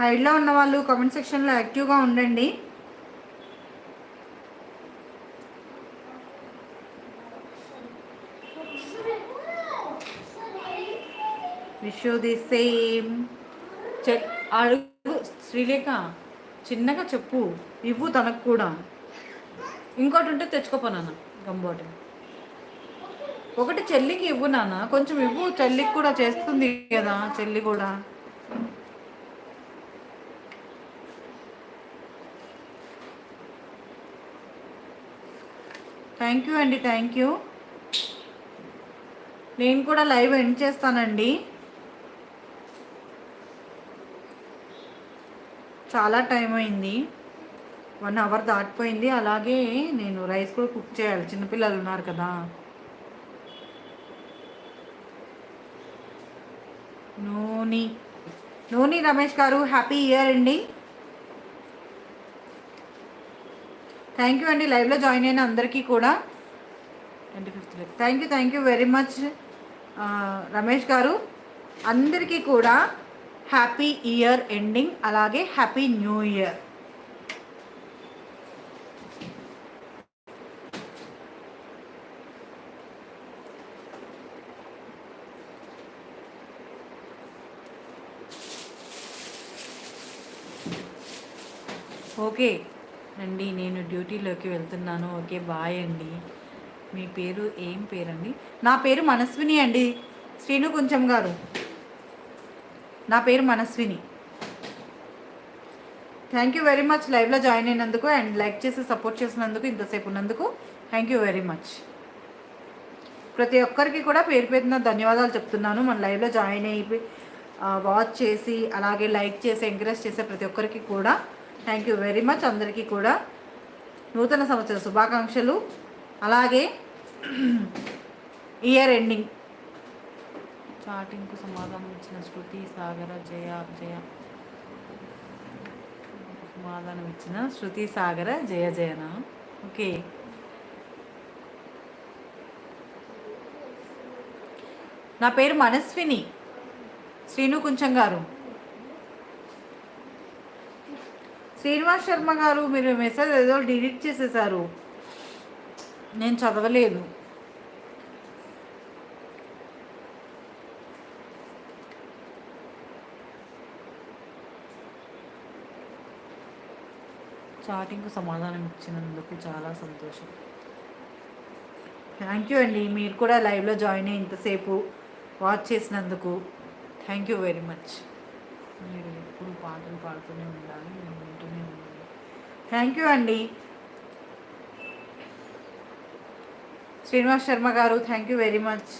హైడ్లో ఉన్న వాళ్ళు కామెంట్ సెక్షన్లో యాక్టివ్గా ఉండండి. Wish the same. అడుగు శ్రీలేఖ చిన్నగా చెప్పు. ఇవ్వు తనకు కూడా. ఇంకోటి ఉంటే తెచ్చుకోపో నాన్న గంబోటి ఒకటి చెల్లికి ఇవ్వు నాన్న. కొంచెం ఇవ్వు చెల్లికి కూడా చేస్తుంది కదా చెల్లి కూడా. థ్యాంక్ యూ అండి థ్యాంక్ యూ నేను కూడా లైవ్ ఎండ్ చేస్తానండి. చాలా టైం అయింది. వన్ అవర్ దాటిపోయింది. అలాగే నేను రైస్ కూడా కుక్ చేయాలి. చిన్నపిల్లలు ఉన్నారు కదా. నూని నూని రమేష్ గారు హ్యాపీ ఇయర్ అండి. థ్యాంక్ యూ అండి లైవ్లో జాయిన్ అయిన అందరికీ కూడా. Twenty fifth thank you thank you very much Ramesh garu. అందరికీ కూడా హ్యాపీ ఇయర్ ఎండింగ్ అలాగే హ్యాపీ న్యూ ఇయర్ ఓకే అండి నేను డ్యూటీలోకి వెళ్తున్నాను. ఓకే బాయ్ అండి. మీ పేరు ఏం పేరండి? నా పేరు మనస్విని అండి. శ్రీను కొంచెం గారు. నా పేరు Manaswini. Thank you very much లైవ్లో జాయిన్ అయినందుకు అండ్ లైక్ చేసి సపోర్ట్ చేసినందుకు ఇంతసేపు ఉన్నందుకు థ్యాంక్ యూ వెరీ మచ్ ప్రతి ఒక్కరికి కూడా పేరు పేరున ధన్యవాదాలు చెప్తున్నాను. మన లైవ్లో జాయిన్ అయ్యి వాచ్ చేసి అలాగే లైక్ చేసి ఎంకరేజ్ చేసే ప్రతి ఒక్కరికి కూడా థ్యాంక్ యూ వెరీ మచ్ అందరికీ కూడా నూతన సంవత్సర శుభాకాంక్షలు. అలాగే ఇయర్ ఎండింగ్ చాటింగ్కు సమాధానం ఇచ్చిన శృతి సాగర జయ జయ. సమాధానం ఇచ్చిన శృతి సాగర జయ జయన. ఓకే నా పేరు మనస్విని. శ్రీను కుంచం గారు. శ్రీనివాస్ శర్మ గారు మీరు మెసేజ్ ఏదో డిలీట్ చేసేసారు. నేను చదవలేదు. చాటింగ్కు సమాధానం ఇచ్చినందుకు చాలా సంతోషం. థ్యాంక్ యూ అండి. మీరు కూడా లైవ్లో జాయిన్ అయ్యి ఇంతసేపు వాచ్ చేసినందుకు థ్యాంక్ యూ వెరీ మచ్. మీరు ఎప్పుడు పాటలు పాడుతూనే ఉండాలి. థ్యాంక్ యూ అండి. శ్రీనివాస్ శర్మ గారు థ్యాంక్ యూ వెరీ మచ్.